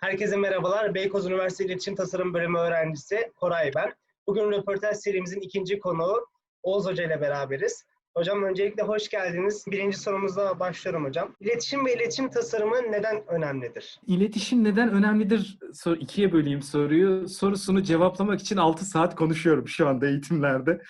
Herkese merhabalar. Beykoz Üniversitesi İletişim Tasarım Bölümü öğrencisi Koray ben. Bugün röportaj serimizin ikinci konuğu Oğuz Hoca ile beraberiz. Hocam öncelikle hoş geldiniz. Birinci sorumuzla başlıyorum hocam. İletişim ve iletişim tasarımı neden önemlidir? İletişim neden önemlidir? Sor, ikiye böleyim soruyu. Sorusunu cevaplamak için 6 saat konuşuyorum şu anda eğitimlerde.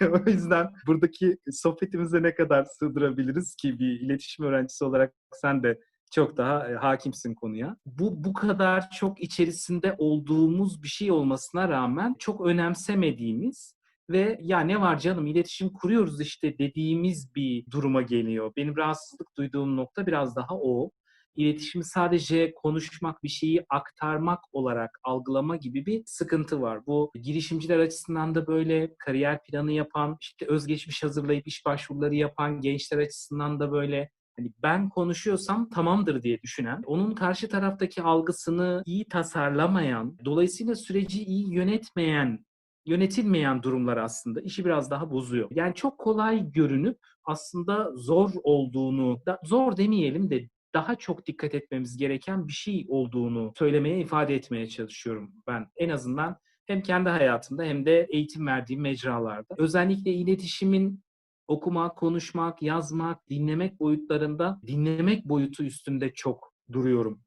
o yüzden buradaki sohbetimize ne kadar sığdırabiliriz ki bir iletişim öğrencisi olarak sen de çok daha e, hakimsin konuya. Bu bu kadar çok içerisinde olduğumuz bir şey olmasına rağmen çok önemsemediğimiz ve ya ne var canım iletişim kuruyoruz işte dediğimiz bir duruma geliyor. Benim rahatsızlık duyduğum nokta biraz daha o. İletişimi sadece konuşmak, bir şeyi aktarmak olarak algılama gibi bir sıkıntı var. Bu girişimciler açısından da böyle kariyer planı yapan, işte özgeçmiş hazırlayıp iş başvuruları yapan gençler açısından da böyle hani ben konuşuyorsam tamamdır diye düşünen, onun karşı taraftaki algısını iyi tasarlamayan, dolayısıyla süreci iyi yönetmeyen yönetilmeyen durumlar aslında işi biraz daha bozuyor. Yani çok kolay görünüp aslında zor olduğunu, da, zor demeyelim de daha çok dikkat etmemiz gereken bir şey olduğunu söylemeye, ifade etmeye çalışıyorum ben. En azından hem kendi hayatımda hem de eğitim verdiğim mecralarda. Özellikle iletişimin okumak, konuşmak, yazmak, dinlemek boyutlarında dinlemek boyutu üstünde çok duruyorum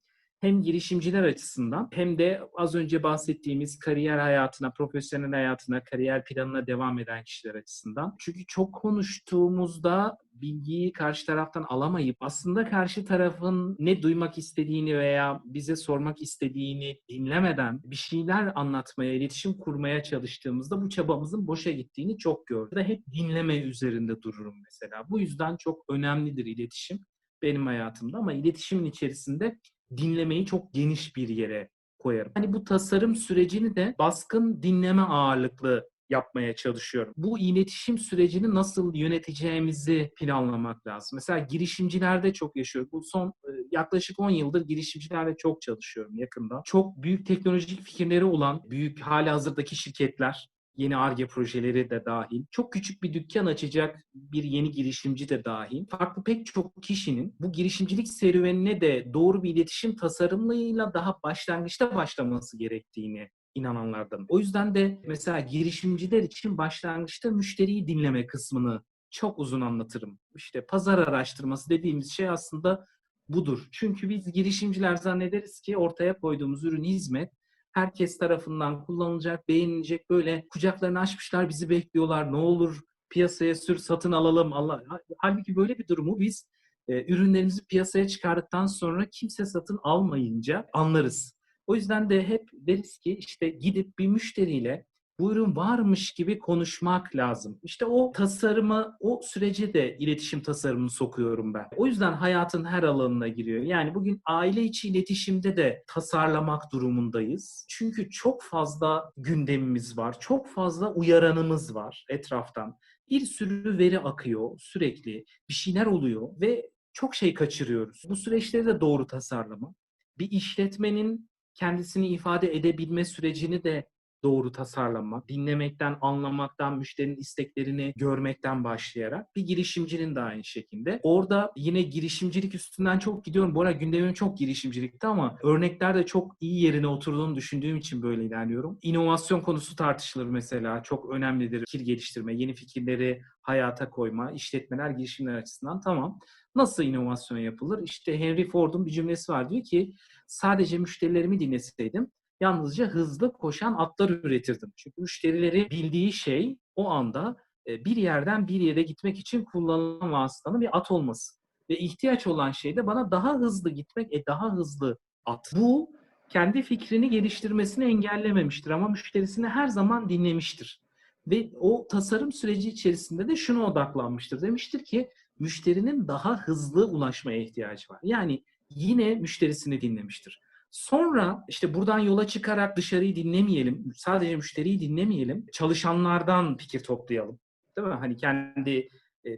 hem girişimciler açısından hem de az önce bahsettiğimiz kariyer hayatına, profesyonel hayatına, kariyer planına devam eden kişiler açısından. Çünkü çok konuştuğumuzda bilgiyi karşı taraftan alamayıp aslında karşı tarafın ne duymak istediğini veya bize sormak istediğini dinlemeden bir şeyler anlatmaya, iletişim kurmaya çalıştığımızda bu çabamızın boşa gittiğini çok gördüm. Hep dinleme üzerinde dururum mesela. Bu yüzden çok önemlidir iletişim benim hayatımda ama iletişimin içerisinde dinlemeyi çok geniş bir yere koyarım. Hani bu tasarım sürecini de baskın dinleme ağırlıklı yapmaya çalışıyorum. Bu iletişim sürecini nasıl yöneteceğimizi planlamak lazım. Mesela girişimcilerde çok yaşıyorum. Bu son yaklaşık 10 yıldır girişimcilerle çok çalışıyorum yakında. Çok büyük teknolojik fikirleri olan büyük hali hazırdaki şirketler yeni ARGE projeleri de dahil, çok küçük bir dükkan açacak bir yeni girişimci de dahil, farklı pek çok kişinin bu girişimcilik serüvenine de doğru bir iletişim tasarımıyla daha başlangıçta başlaması gerektiğini inananlardan. O yüzden de mesela girişimciler için başlangıçta müşteriyi dinleme kısmını çok uzun anlatırım. İşte pazar araştırması dediğimiz şey aslında budur. Çünkü biz girişimciler zannederiz ki ortaya koyduğumuz ürün, hizmet herkes tarafından kullanılacak, beğenilecek böyle kucaklarını açmışlar bizi bekliyorlar. Ne olur piyasaya sür satın alalım. Allah. Halbuki böyle bir durumu biz e, ürünlerimizi piyasaya çıkardıktan sonra kimse satın almayınca anlarız. O yüzden de hep deriz ki işte gidip bir müşteriyle bu ürün varmış gibi konuşmak lazım. İşte o tasarımı, o sürece de iletişim tasarımını sokuyorum ben. O yüzden hayatın her alanına giriyor. Yani bugün aile içi iletişimde de tasarlamak durumundayız. Çünkü çok fazla gündemimiz var, çok fazla uyaranımız var etraftan. Bir sürü veri akıyor sürekli, bir şeyler oluyor ve çok şey kaçırıyoruz. Bu süreçleri de doğru tasarlama. Bir işletmenin kendisini ifade edebilme sürecini de doğru tasarlamak, dinlemekten, anlamaktan, müşterinin isteklerini görmekten başlayarak bir girişimcinin de aynı şekilde. Orada yine girişimcilik üstünden çok gidiyorum. Bu arada gündemim çok girişimcilikti ama örnekler de çok iyi yerine oturduğunu düşündüğüm için böyle ilerliyorum. İnovasyon konusu tartışılır mesela. Çok önemlidir fikir geliştirme, yeni fikirleri hayata koyma, işletmeler, girişimler açısından tamam. Nasıl inovasyon yapılır? İşte Henry Ford'un bir cümlesi var diyor ki sadece müşterilerimi dinleseydim yalnızca hızlı koşan atlar üretirdim. Çünkü müşterileri bildiği şey o anda bir yerden bir yere gitmek için kullanılan vasıtanın bir at olması. Ve ihtiyaç olan şey de bana daha hızlı gitmek, e daha hızlı at. Bu kendi fikrini geliştirmesini engellememiştir ama müşterisini her zaman dinlemiştir. Ve o tasarım süreci içerisinde de şuna odaklanmıştır. Demiştir ki müşterinin daha hızlı ulaşmaya ihtiyacı var. Yani yine müşterisini dinlemiştir. Sonra işte buradan yola çıkarak dışarıyı dinlemeyelim, sadece müşteriyi dinlemeyelim, çalışanlardan fikir toplayalım. Değil mi? Hani kendi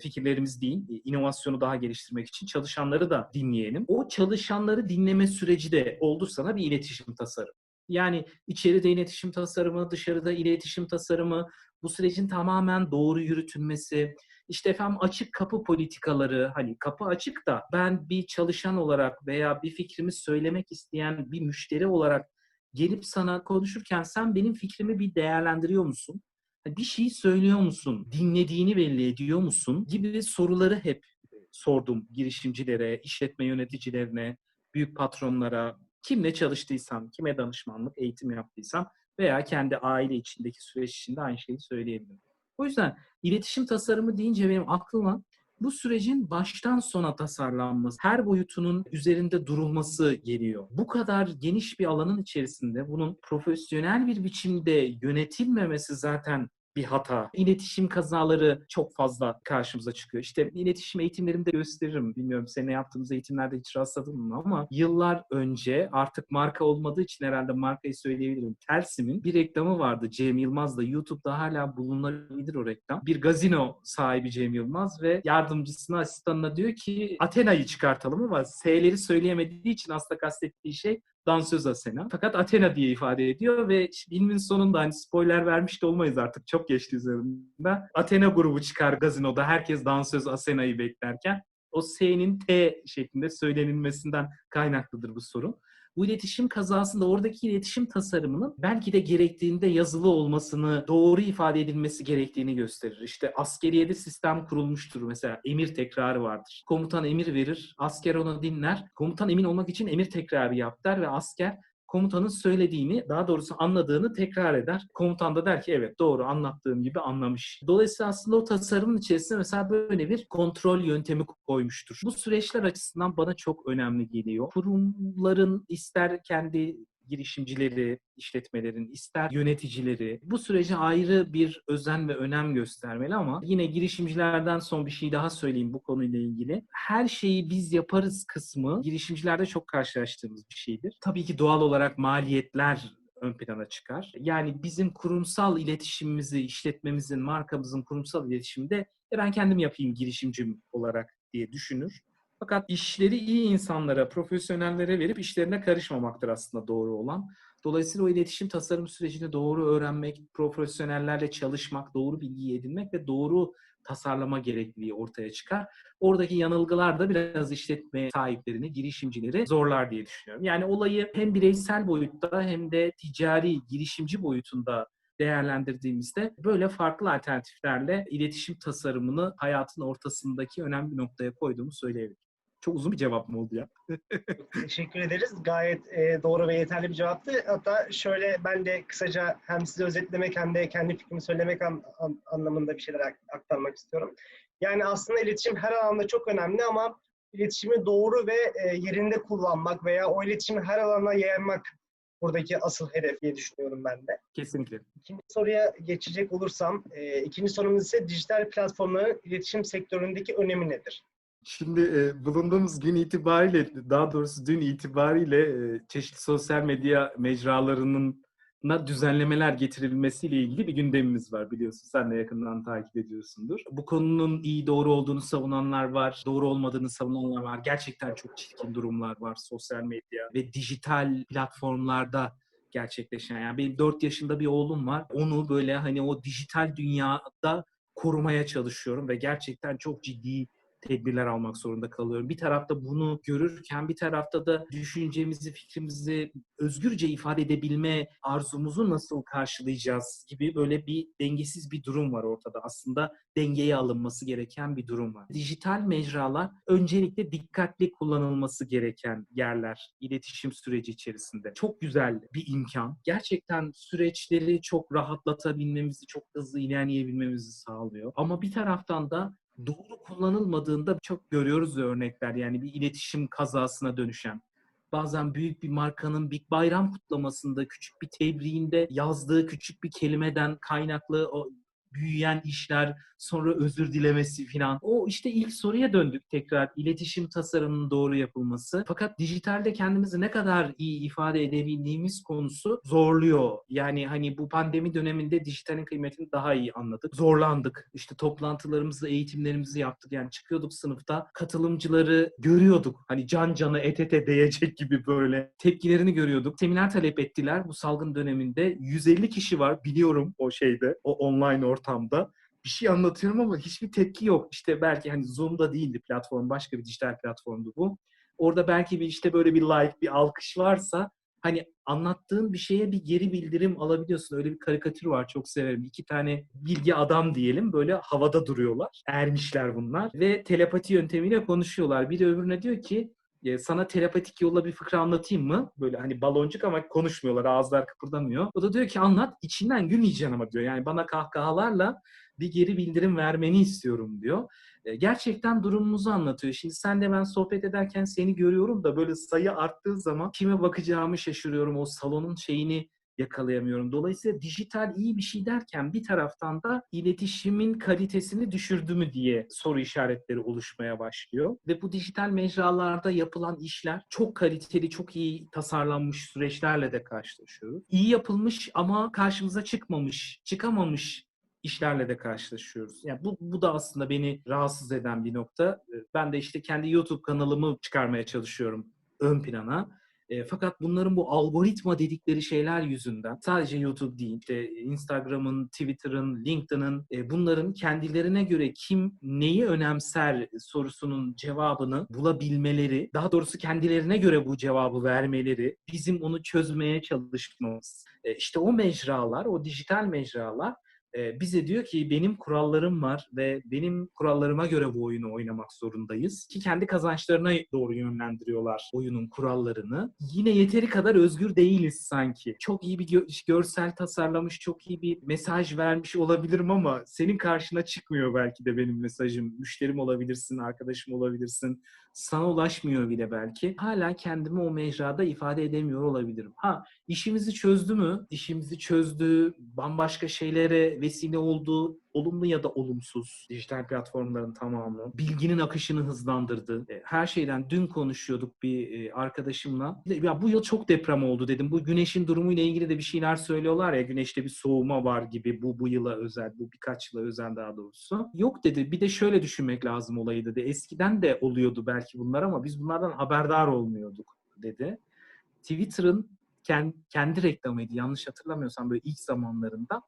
fikirlerimiz değil, inovasyonu daha geliştirmek için çalışanları da dinleyelim. O çalışanları dinleme süreci de oldu sana bir iletişim tasarımı. Yani içeride iletişim tasarımı, dışarıda iletişim tasarımı, bu sürecin tamamen doğru yürütülmesi, işte efendim açık kapı politikaları, hani kapı açık da ben bir çalışan olarak veya bir fikrimi söylemek isteyen bir müşteri olarak gelip sana konuşurken sen benim fikrimi bir değerlendiriyor musun? Bir şey söylüyor musun? Dinlediğini belli ediyor musun? Gibi soruları hep sordum girişimcilere, işletme yöneticilerine, büyük patronlara, kimle çalıştıysam, kime danışmanlık, eğitim yaptıysam veya kendi aile içindeki süreç içinde aynı şeyi söyleyebilirim. O yüzden iletişim tasarımı deyince benim aklıma bu sürecin baştan sona tasarlanması, her boyutunun üzerinde durulması geliyor. Bu kadar geniş bir alanın içerisinde bunun profesyonel bir biçimde yönetilmemesi zaten bir hata. İletişim kazaları çok fazla karşımıza çıkıyor. İşte iletişim eğitimlerimde gösteririm. Bilmiyorum seninle yaptığımız eğitimlerde hiç rastladın mı ama yıllar önce artık marka olmadığı için herhalde markayı söyleyebilirim. Telsim'in bir reklamı vardı Cem Yılmaz'da. YouTube'da hala bulunabilir o reklam. Bir gazino sahibi Cem Yılmaz ve yardımcısına, asistanına diyor ki Athena'yı çıkartalım ama S'leri söyleyemediği için aslında kastettiği şey dansöz Athena. Fakat Athena diye ifade ediyor ve filmin sonunda hani spoiler vermiş de olmayız artık çok geçti üzerinden. Athena grubu çıkar gazinoda herkes dansöz Athena'yı beklerken o S'nin T şeklinde söylenilmesinden kaynaklıdır bu sorun. Bu iletişim kazasında oradaki iletişim tasarımının belki de gerektiğinde yazılı olmasını, doğru ifade edilmesi gerektiğini gösterir. İşte askeriyede sistem kurulmuştur mesela. Emir tekrarı vardır. Komutan emir verir, asker onu dinler. Komutan emin olmak için emir tekrarı yap der ve asker komutanın söylediğini, daha doğrusu anladığını tekrar eder. Komutan da der ki evet doğru anlattığım gibi anlamış. Dolayısıyla aslında o tasarımın içerisinde mesela böyle bir kontrol yöntemi koymuştur. Bu süreçler açısından bana çok önemli geliyor. Kurumların ister kendi girişimcileri, işletmelerin, ister yöneticileri bu sürece ayrı bir özen ve önem göstermeli ama yine girişimcilerden son bir şey daha söyleyeyim bu konuyla ilgili. Her şeyi biz yaparız kısmı girişimcilerde çok karşılaştığımız bir şeydir. Tabii ki doğal olarak maliyetler ön plana çıkar. Yani bizim kurumsal iletişimimizi, işletmemizin, markamızın kurumsal iletişiminde e ben kendim yapayım girişimcim olarak diye düşünür. Fakat işleri iyi insanlara, profesyonellere verip işlerine karışmamaktır aslında doğru olan. Dolayısıyla o iletişim tasarım sürecini doğru öğrenmek, profesyonellerle çalışmak, doğru bilgi edinmek ve doğru tasarlama gerekliliği ortaya çıkar. Oradaki yanılgılar da biraz işletme sahiplerini, girişimcileri zorlar diye düşünüyorum. Yani olayı hem bireysel boyutta hem de ticari, girişimci boyutunda değerlendirdiğimizde böyle farklı alternatiflerle iletişim tasarımını hayatın ortasındaki önemli noktaya koyduğumu söyleyebilirim. Çok uzun bir cevap mı oldu ya? Teşekkür ederiz. Gayet e, doğru ve yeterli bir cevaptı. Hatta şöyle ben de kısaca hem size özetlemek hem de kendi fikrimi söylemek an, an, anlamında bir şeyler aktarmak istiyorum. Yani aslında iletişim her alanda çok önemli ama iletişimi doğru ve e, yerinde kullanmak veya o iletişimi her alana yaymak buradaki asıl hedef diye düşünüyorum ben de. Kesinlikle. İkinci soruya geçecek olursam, e, ikinci sorumuz ise dijital platformların iletişim sektöründeki önemi nedir? Şimdi e, bulunduğumuz gün itibariyle, daha doğrusu dün itibariyle e, çeşitli sosyal medya mecralarının na düzenlemeler getirilmesiyle ilgili bir gündemimiz var biliyorsun. Sen de yakından takip ediyorsundur. Bu konunun iyi doğru olduğunu savunanlar var, doğru olmadığını savunanlar var. Gerçekten çok çirkin durumlar var sosyal medya ve dijital platformlarda gerçekleşen. Yani benim 4 yaşında bir oğlum var. Onu böyle hani o dijital dünyada korumaya çalışıyorum ve gerçekten çok ciddi tedbirler almak zorunda kalıyorum. Bir tarafta bunu görürken bir tarafta da düşüncemizi, fikrimizi özgürce ifade edebilme arzumuzu nasıl karşılayacağız gibi böyle bir dengesiz bir durum var ortada. Aslında dengeye alınması gereken bir durum var. Dijital mecralar öncelikle dikkatli kullanılması gereken yerler iletişim süreci içerisinde. Çok güzel bir imkan. Gerçekten süreçleri çok rahatlatabilmemizi, çok hızlı ilerleyebilmemizi sağlıyor. Ama bir taraftan da doğru kullanılmadığında çok görüyoruz örnekler yani bir iletişim kazasına dönüşen. Bazen büyük bir markanın bir bayram kutlamasında küçük bir tebriğinde yazdığı küçük bir kelimeden kaynaklı o büyüyen işler, sonra özür dilemesi falan. O işte ilk soruya döndük tekrar. İletişim tasarımının doğru yapılması. Fakat dijitalde kendimizi ne kadar iyi ifade edebildiğimiz konusu zorluyor. Yani hani bu pandemi döneminde dijitalin kıymetini daha iyi anladık. Zorlandık. İşte toplantılarımızı, eğitimlerimizi yaptık. Yani çıkıyorduk sınıfta katılımcıları görüyorduk. Hani can cana et ete değecek gibi böyle tepkilerini görüyorduk. Seminer talep ettiler bu salgın döneminde. 150 kişi var biliyorum o şeyde, o online ortamda bir şey anlatıyorum ama hiçbir tepki yok. İşte belki hani Zoom'da değildi platform, başka bir dijital platformdu bu. Orada belki bir işte böyle bir like, bir alkış varsa hani anlattığın bir şeye bir geri bildirim alabiliyorsun. Öyle bir karikatür var çok severim. İki tane bilgi adam diyelim böyle havada duruyorlar. Ermişler bunlar ve telepati yöntemiyle konuşuyorlar. Biri öbürüne diyor ki "E, sana telepatik yolla bir fıkra anlatayım mı? Böyle hani baloncuk ama konuşmuyorlar. Ağızlar kıpırdamıyor. O da diyor ki anlat. içinden gülmeyeceksin ama diyor. Yani bana kahkahalarla bir geri bildirim vermeni istiyorum diyor. E, Gerçekten durumumuzu anlatıyor. Şimdi sen de ben sohbet ederken seni görüyorum da böyle sayı arttığı zaman kime bakacağımı şaşırıyorum. O salonun şeyini yakalayamıyorum. Dolayısıyla dijital iyi bir şey derken bir taraftan da iletişimin kalitesini düşürdü mü diye soru işaretleri oluşmaya başlıyor. Ve bu dijital mecralarda yapılan işler çok kaliteli, çok iyi tasarlanmış süreçlerle de karşılaşıyoruz. İyi yapılmış ama karşımıza çıkmamış, çıkamamış işlerle de karşılaşıyoruz. Yani bu, bu da aslında beni rahatsız eden bir nokta. Ee, Ben de işte kendi YouTube kanalımı çıkarmaya çalışıyorum ön plana. E, fakat bunların bu algoritma dedikleri şeyler yüzünden sadece YouTube değil, işte Instagram'ın, Twitter'ın, LinkedIn'ın e, bunların kendilerine göre kim neyi önemser sorusunun cevabını bulabilmeleri, daha doğrusu kendilerine göre bu cevabı vermeleri, bizim onu çözmeye çalışmamız. E, işte o mecralar, o dijital mecralar e, bize diyor ki benim kurallarım var ve benim kurallarıma göre bu oyunu oynamak zorundayız. Ki kendi kazançlarına doğru yönlendiriyorlar oyunun kurallarını. Yine yeteri kadar özgür değiliz sanki. Çok iyi bir gö- görsel tasarlamış, çok iyi bir mesaj vermiş olabilirim ama senin karşına çıkmıyor belki de benim mesajım. Müşterim olabilirsin, arkadaşım olabilirsin. Sana ulaşmıyor bile belki. Hala kendimi o mecrada ifade edemiyor olabilirim. Ha işimizi çözdü mü? İşimizi çözdü, bambaşka şeylere vesile oldu, olumlu ya da olumsuz dijital platformların tamamı. Bilginin akışını hızlandırdı. E, Her şeyden dün konuşuyorduk bir e, arkadaşımla. Ya bu yıl çok deprem oldu dedim. Bu güneşin durumuyla ilgili de bir şeyler söylüyorlar ya. Güneşte bir soğuma var gibi bu bu yıla özel, bu birkaç yıla özel daha doğrusu. Yok dedi. Bir de şöyle düşünmek lazım olayı dedi. Eskiden de oluyordu belki bunlar ama biz bunlardan haberdar olmuyorduk dedi. Twitter'ın kendi, kendi reklamıydı yanlış hatırlamıyorsam böyle ilk zamanlarında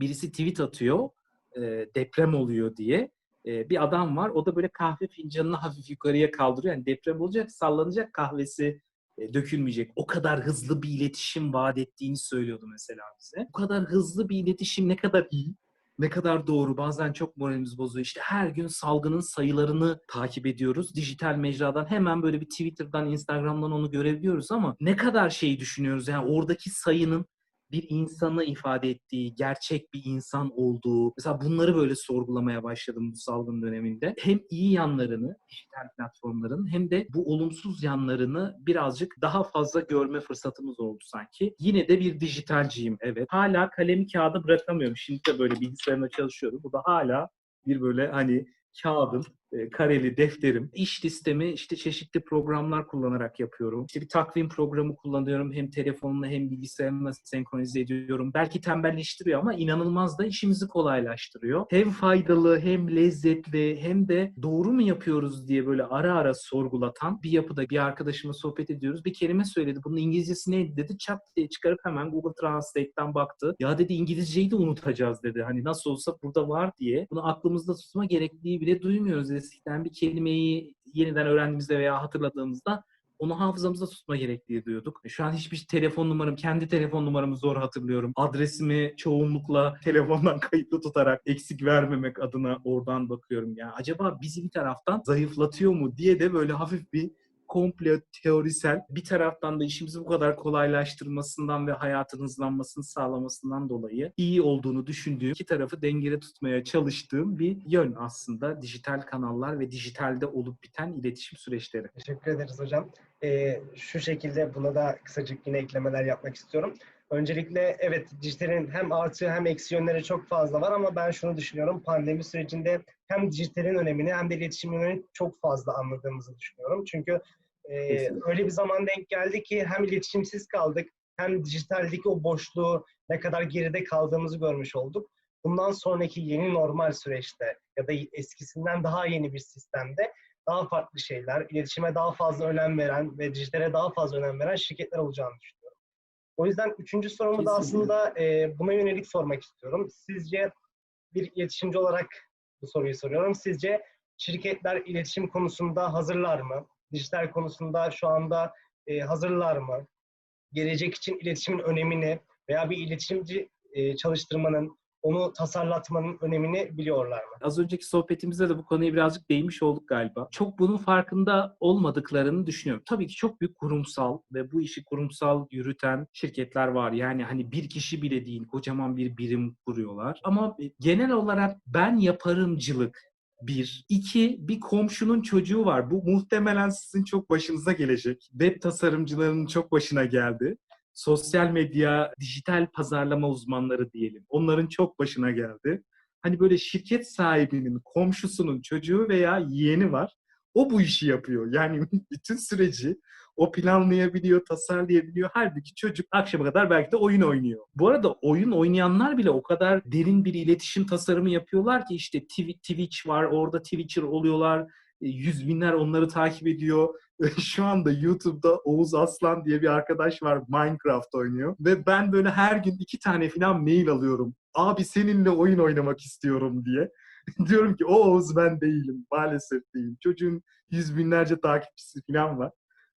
birisi tweet atıyor e, deprem oluyor diye. E, bir adam var o da böyle kahve fincanını hafif yukarıya kaldırıyor. Yani deprem olacak sallanacak kahvesi e, dökülmeyecek. O kadar hızlı bir iletişim vaat ettiğini söylüyordu mesela bize. Bu kadar hızlı bir iletişim ne kadar iyi, ne kadar doğru. Bazen çok moralimiz bozuyor. İşte her gün salgının sayılarını takip ediyoruz. Dijital mecradan hemen böyle bir Twitter'dan, Instagram'dan onu görebiliyoruz ama ne kadar şey düşünüyoruz? Yani oradaki sayının bir insanı ifade ettiği, gerçek bir insan olduğu, mesela bunları böyle sorgulamaya başladım bu salgın döneminde. Hem iyi yanlarını dijital platformların hem de bu olumsuz yanlarını birazcık daha fazla görme fırsatımız oldu sanki. Yine de bir dijitalciyim evet. Hala kalemi kağıdı bırakamıyorum. Şimdi de böyle bilgisayarımda çalışıyorum. Bu da hala bir böyle hani kağıdım, e, kareli defterim. İş listemi işte çeşitli programlar kullanarak yapıyorum. İşte bir takvim programı kullanıyorum. Hem telefonla hem bilgisayarımla senkronize ediyorum. Belki tembelleştiriyor ama inanılmaz da işimizi kolaylaştırıyor. Hem faydalı hem lezzetli hem de doğru mu yapıyoruz diye böyle ara ara sorgulatan bir yapıda bir arkadaşımla sohbet ediyoruz. Bir kelime söyledi. Bunun İngilizcesi neydi dedi. Çat diye çıkarıp hemen Google Translate'ten baktı. Ya dedi İngilizceyi de unutacağız dedi. Hani nasıl olsa burada var diye. Bunu aklımızda tutma gerekliliği bile duymuyoruz. Eskiden bir kelimeyi yeniden öğrendiğimizde veya hatırladığımızda onu hafızamızda tutma gerekliliği duyuyorduk. Şu an hiçbir telefon numaram, kendi telefon numaramı zor hatırlıyorum. Adresimi çoğunlukla telefondan kayıtlı tutarak eksik vermemek adına oradan bakıyorum. Ya acaba bizi bir taraftan zayıflatıyor mu diye de böyle hafif bir komple teorisel bir taraftan da işimizi bu kadar kolaylaştırmasından ve hayatın hızlanmasını sağlamasından dolayı iyi olduğunu düşündüğüm iki tarafı dengede tutmaya çalıştığım bir yön aslında dijital kanallar ve dijitalde olup biten iletişim süreçleri. Teşekkür ederiz hocam. Ee, şu şekilde buna da kısacık yine eklemeler yapmak istiyorum. Öncelikle evet dijitalin hem artı hem eksi yönleri çok fazla var ama ben şunu düşünüyorum. Pandemi sürecinde hem dijitalin önemini hem de iletişimin önemini çok fazla anladığımızı düşünüyorum. Çünkü e, Kesinlikle. öyle bir zaman denk geldi ki hem iletişimsiz kaldık hem dijitaldeki o boşluğu ne kadar geride kaldığımızı görmüş olduk. Bundan sonraki yeni normal süreçte ya da eskisinden daha yeni bir sistemde daha farklı şeyler, iletişime daha fazla önem veren ve dijitale daha fazla önem veren şirketler olacağını düşünüyorum. O yüzden üçüncü sorumu da Kesinlikle. aslında e, buna yönelik sormak istiyorum. Sizce bir iletişimci olarak bu soruyu soruyorum. Sizce şirketler iletişim konusunda hazırlar mı? Dijital konusunda şu anda e, hazırlar mı? Gelecek için iletişimin önemini veya bir iletişimci e, çalıştırmanın, onu tasarlatmanın önemini biliyorlar mı? Az önceki sohbetimizde de bu konuya birazcık değinmiş olduk galiba. Çok bunun farkında olmadıklarını düşünüyorum. Tabii ki çok büyük kurumsal ve bu işi kurumsal yürüten şirketler var. Yani hani bir kişi bile değil, kocaman bir birim kuruyorlar. Ama genel olarak ben yaparımcılık bir. iki bir komşunun çocuğu var. Bu muhtemelen sizin çok başınıza gelecek. Web tasarımcılarının çok başına geldi. Sosyal medya, dijital pazarlama uzmanları diyelim. Onların çok başına geldi hani böyle şirket sahibinin komşusunun çocuğu veya yeğeni var. O bu işi yapıyor. Yani bütün süreci o planlayabiliyor, tasarlayabiliyor. Halbuki çocuk akşama kadar belki de oyun oynuyor. Bu arada oyun oynayanlar bile o kadar derin bir iletişim tasarımı yapıyorlar ki işte Twi- Twitch var, orada Twitcher oluyorlar. E, Yüz binler onları takip ediyor. Şu anda YouTube'da Oğuz Aslan diye bir arkadaş var Minecraft oynuyor. Ve ben böyle her gün iki tane falan mail alıyorum. Abi seninle oyun oynamak istiyorum diye. Diyorum ki o Oğuz ben değilim. Maalesef değilim. Çocuğun yüz binlerce takipçisi falan var.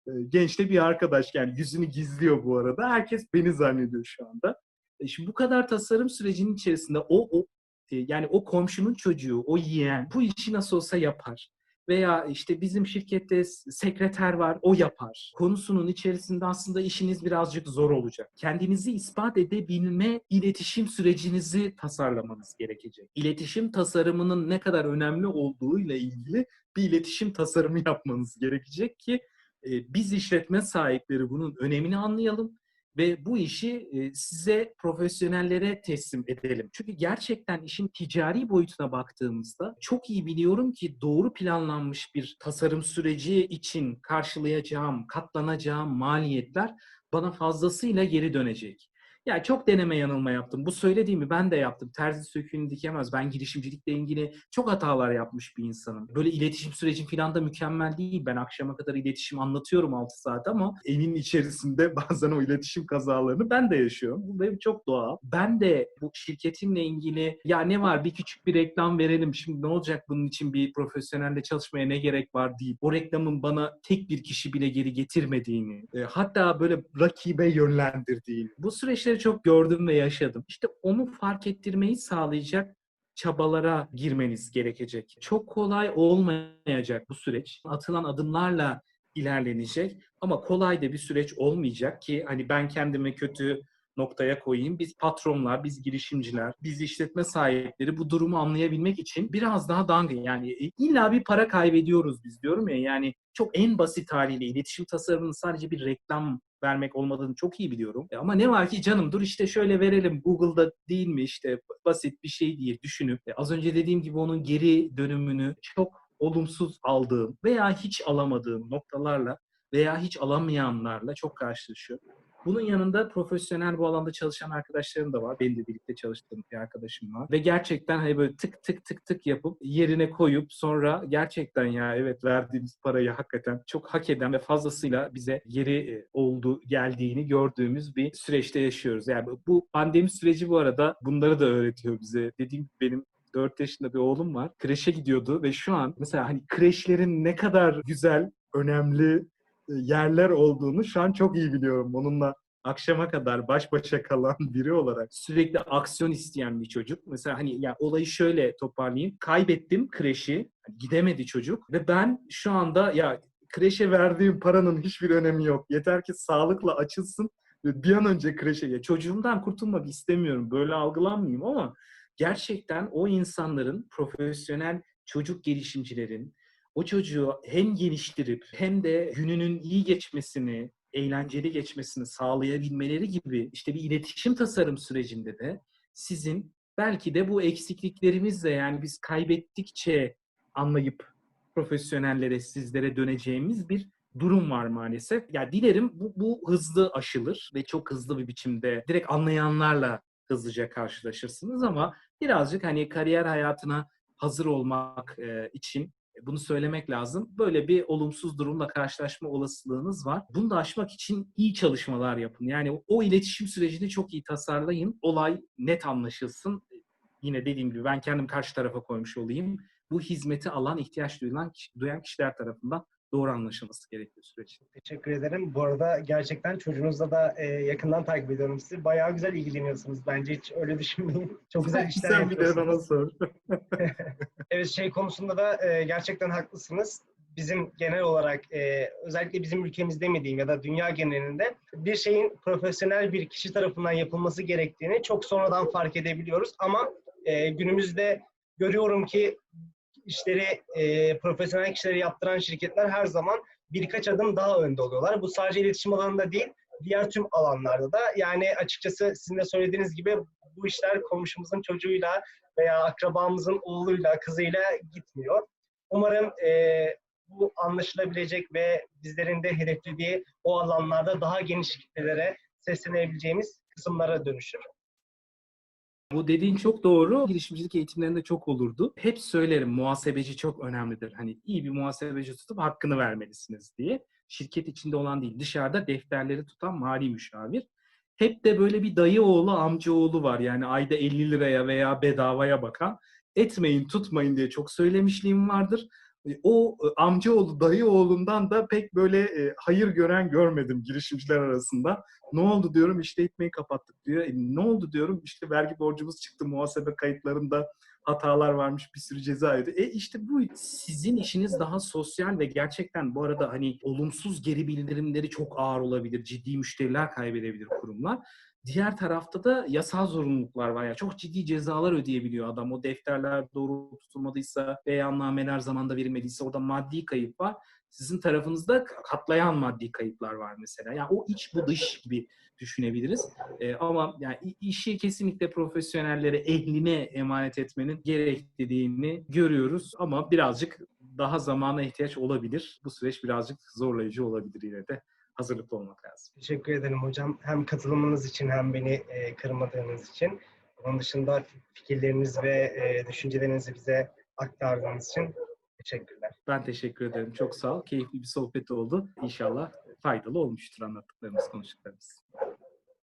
Ee, Genç de bir arkadaş yani yüzünü gizliyor bu arada. Herkes beni zannediyor şu anda. E şimdi bu kadar tasarım sürecinin içerisinde o, o e, yani o komşunun çocuğu, o yeğen bu işi nasıl olsa yapar veya işte bizim şirkette sekreter var, o yapar. Konusunun içerisinde aslında işiniz birazcık zor olacak. Kendinizi ispat edebilme iletişim sürecinizi tasarlamanız gerekecek. İletişim tasarımının ne kadar önemli olduğuyla ilgili bir iletişim tasarımı yapmanız gerekecek ki e, biz işletme sahipleri bunun önemini anlayalım ve bu işi e, size profesyonellere teslim edelim. Çünkü gerçekten işin ticari boyutuna baktığımızda çok iyi biliyorum ki doğru planlanmış bir tasarım süreci için karşılayacağım, katlanacağım maliyetler bana fazlasıyla geri dönecek. Ya çok deneme yanılma yaptım. Bu söylediğimi ben de yaptım. Terzi söküğünü dikemez. Ben girişimcilikle ilgili çok hatalar yapmış bir insanım. Böyle iletişim sürecim falan da mükemmel değil. Ben akşama kadar iletişim anlatıyorum 6 saat ama evin içerisinde bazen o iletişim kazalarını ben de yaşıyorum. Bu benim çok doğal. Ben de bu şirketimle ilgili ya ne var bir küçük bir reklam verelim. Şimdi ne olacak bunun için bir profesyonelle çalışmaya ne gerek var deyip o reklamın bana tek bir kişi bile geri getirmediğini e, hatta böyle rakibe yönlendirdiğini bu süreçleri çok gördüm ve yaşadım. İşte onu fark ettirmeyi sağlayacak çabalara girmeniz gerekecek. Çok kolay olmayacak bu süreç. Atılan adımlarla ilerlenecek ama kolay da bir süreç olmayacak ki hani ben kendime kötü noktaya koyayım. Biz patronlar, biz girişimciler, biz işletme sahipleri bu durumu anlayabilmek için biraz daha dangın. Yani e, illa bir para kaybediyoruz biz diyorum ya. Yani çok en basit haliyle iletişim tasarımının sadece bir reklam vermek olmadığını çok iyi biliyorum. E, Ama ne var ki canım dur işte şöyle verelim Google'da değil mi işte basit bir şey diye düşünüp e, az önce dediğim gibi onun geri dönümünü çok olumsuz aldığım veya hiç alamadığım noktalarla veya hiç alamayanlarla çok karşılaşıyorum. Bunun yanında profesyonel bu alanda çalışan arkadaşlarım da var. Benim de birlikte çalıştığım bir arkadaşım var. Ve gerçekten hani böyle tık tık tık tık yapıp yerine koyup sonra gerçekten ya evet verdiğimiz parayı hakikaten çok hak eden ve fazlasıyla bize geri e, oldu geldiğini gördüğümüz bir süreçte yaşıyoruz. Yani bu pandemi süreci bu arada bunları da öğretiyor bize. Dediğim gibi benim 4 yaşında bir oğlum var. Kreşe gidiyordu ve şu an mesela hani kreşlerin ne kadar güzel, önemli yerler olduğunu şu an çok iyi biliyorum. Onunla akşama kadar baş başa kalan biri olarak sürekli aksiyon isteyen bir çocuk. Mesela hani ya olayı şöyle toparlayayım. Kaybettim kreşi. Hani Gidemedi çocuk ve ben şu anda ya kreşe verdiğim paranın hiçbir önemi yok. Yeter ki sağlıkla açılsın bir an önce kreşe. Ya çocuğumdan kurtulmak istemiyorum. Böyle algılanmayayım ama gerçekten o insanların profesyonel çocuk gelişimcilerin o çocuğu hem geliştirip hem de gününün iyi geçmesini eğlenceli geçmesini sağlayabilmeleri gibi işte bir iletişim tasarım sürecinde de sizin belki de bu eksikliklerimizle yani biz kaybettikçe anlayıp profesyonellere, sizlere döneceğimiz bir durum var maalesef. Ya dilerim bu, bu hızlı aşılır ve çok hızlı bir biçimde direkt anlayanlarla hızlıca karşılaşırsınız ama birazcık hani kariyer hayatına hazır olmak e, için bunu söylemek lazım. Böyle bir olumsuz durumla karşılaşma olasılığınız var. Bunu da aşmak için iyi çalışmalar yapın. Yani o iletişim sürecini çok iyi tasarlayın. Olay net anlaşılsın. Yine dediğim gibi ben kendim karşı tarafa koymuş olayım. Bu hizmeti alan, ihtiyaç duyulan, duyan kişiler tarafından doğru anlaşılması gerekiyor sürecin. Teşekkür ederim. Bu arada gerçekten çocuğunuzla da e, yakından takip ediyorum sizi. Bayağı güzel ilgileniyorsunuz. Bence hiç öyle düşünmeyin. Çok güzel işler Sen bir de bana sor. Evet şey konusunda da e, gerçekten haklısınız. Bizim genel olarak e, özellikle bizim ülkemizde mi diyeyim ya da dünya genelinde bir şeyin profesyonel bir kişi tarafından yapılması gerektiğini çok sonradan fark edebiliyoruz. Ama e, günümüzde görüyorum ki işleri e, profesyonel kişileri yaptıran şirketler her zaman birkaç adım daha önde oluyorlar. Bu sadece iletişim alanında değil, diğer tüm alanlarda da. Yani açıkçası sizin de söylediğiniz gibi bu işler komşumuzun çocuğuyla veya akrabamızın oğluyla, kızıyla gitmiyor. Umarım e, bu anlaşılabilecek ve bizlerin de hedeflediği o alanlarda daha geniş kitlelere seslenebileceğimiz kısımlara dönüşür. Bu dediğin çok doğru. Girişimcilik eğitimlerinde çok olurdu. Hep söylerim muhasebeci çok önemlidir. Hani iyi bir muhasebeci tutup hakkını vermelisiniz diye. Şirket içinde olan değil, dışarıda defterleri tutan mali müşavir. Hep de böyle bir dayı oğlu, amca oğlu var. Yani ayda 50 liraya veya bedavaya bakan. Etmeyin, tutmayın diye çok söylemişliğim vardır. E, O e, amcaoğlu, dayı oğlundan da pek böyle e, hayır gören görmedim girişimciler arasında. Ne oldu diyorum işte ekmeği kapattık diyor. E, ne oldu diyorum işte vergi borcumuz çıktı muhasebe kayıtlarında hatalar varmış bir sürü ceza ödedi. E işte bu sizin işiniz daha sosyal ve gerçekten bu arada hani olumsuz geri bildirimleri çok ağır olabilir. Ciddi müşteriler kaybedebilir kurumlar. Diğer tarafta da yasal zorunluluklar var. Yani çok ciddi cezalar ödeyebiliyor adam. O defterler doğru tutulmadıysa, beyannameler zamanda verilmediyse orada maddi kayıp var. Sizin tarafınızda katlayan maddi kayıplar var mesela. Yani o iç bu dış gibi düşünebiliriz. Ee, ama yani işi kesinlikle profesyonellere, ehline emanet etmenin gerektiğini görüyoruz. Ama birazcık daha zamana ihtiyaç olabilir. Bu süreç birazcık zorlayıcı olabilir yine de. Hazırlıklı olmak lazım. Teşekkür ederim hocam. Hem katılımınız için hem beni e, kırmadığınız için. Onun dışında fikirleriniz ve e, düşüncelerinizi bize aktardığınız için teşekkürler. Ben teşekkür ederim. Çok sağ ol. Keyifli bir sohbet oldu. İnşallah faydalı olmuştur anlattıklarımız, konuştuklarımız.